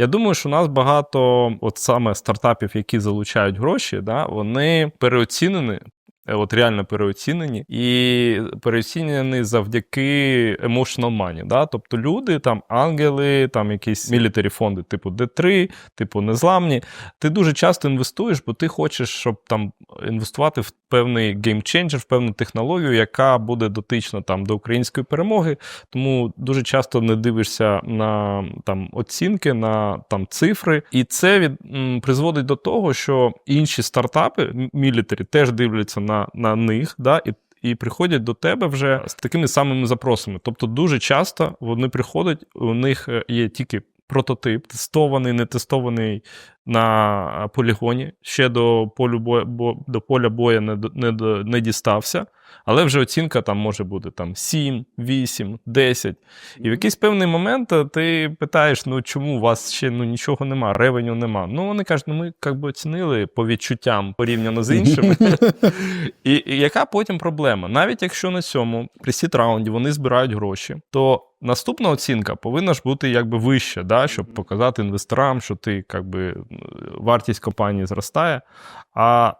Я думаю, що у нас багато, от саме стартапів, які залучають гроші, да, вони переоцінені. Е, От реально переоцінені і переоцінені завдяки emotional money. Да? Тобто люди, там ангели, там якісь мілітарі фонди, типу D3, типу незламні. Ти дуже часто інвестуєш, бо ти хочеш, щоб там інвестувати в певний геймченджер, в певну технологію, яка буде дотична там до української перемоги. Тому дуже часто не дивишся на там оцінки, на там цифри, і це від м, призводить до того, що інші стартапи мілітарі теж дивляться на, на них, да, і. І приходять до тебе вже з такими самими запросами. Тобто, дуже часто вони приходять, у них е, є тільки прототип, тестований, не тестований на полігоні. Ще до полю бою, бо, до поля бою не, не, не дістався. Але вже оцінка там може бути там 7, 8, 10. І в якийсь певний момент е, ти питаєш: ну чому у вас ще ну, нічого нема, ревеню нема. Ну вони кажуть, ну ми як би оцінили по відчуттям порівняно з іншими. і, яка потім проблема? Навіть якщо на цьому пресід раунді вони збирають гроші, то наступна оцінка повинна ж бути якби вища, да, щоб показати інвесторам, що ти якби вартість компанії зростає. А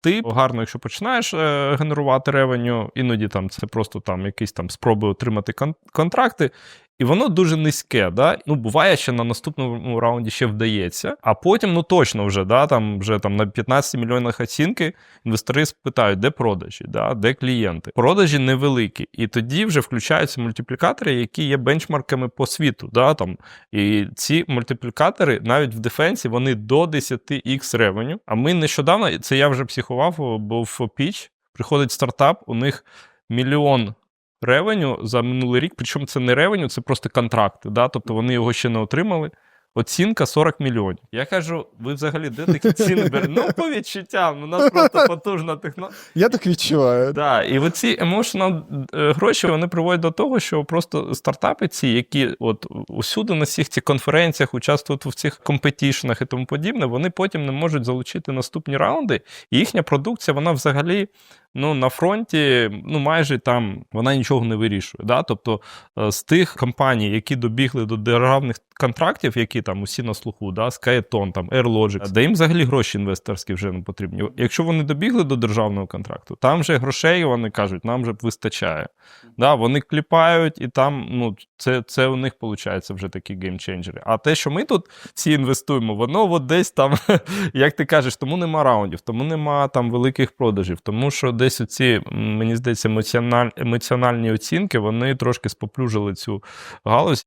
ти гарно, якщо починаєш е, генерувати ревеню, іноді там це просто там якісь там спроби отримати контракти, і воно дуже низьке. Да? Ну, буває, що на наступному раунді ще вдається, а потім, ну точно вже, да, там вже там на 15 мільйонах оцінки інвестори спитають, де продажі, да, де клієнти. Продажі невеликі. І тоді вже включаються мультиплікатори, які є бенчмарками по світу. Да, там. І ці мультиплікатори навіть в дефенсі вони до 10x ревеню. А ми нещодавно, це я вже психував, був піч, приходить стартап, у них мільйон ревеню за минулий рік, причому це не ревеню, це просто контракти. Да? Тобто вони його ще не отримали. Оцінка 40 мільйонів. Я кажу, ви взагалі де такі ціни берете? Ну, по відчуттям, у нас просто потужна технологія. Я так відчуваю. Да, і оці emotional е, гроші вони приводять до того, що просто стартапи ці, які от усюди на всіх цих конференціях участвують в цих компетішнах і тому подібне, вони потім не можуть залучити наступні раунди, і їхня продукція, вона взагалі. Ну, на фронті, ну майже там вона нічого не вирішує. Да? Тобто е, з тих компаній, які добігли до державних контрактів, які там усі на слуху, да? Skyton, там AirLogic, де їм взагалі гроші інвесторські вже не потрібні. Якщо вони добігли до державного контракту, там вже грошей вони кажуть, нам вже вистачає. Да? Вони кліпають, і там ну, це, це у них виходить вже такі геймченджери. А те, що ми тут всі інвестуємо, воно от десь там, як ти кажеш, тому нема раундів, тому нема там великих продажів, тому що десь оці, мені здається, емоціональні оцінки вони трошки споплюжили цю галузь.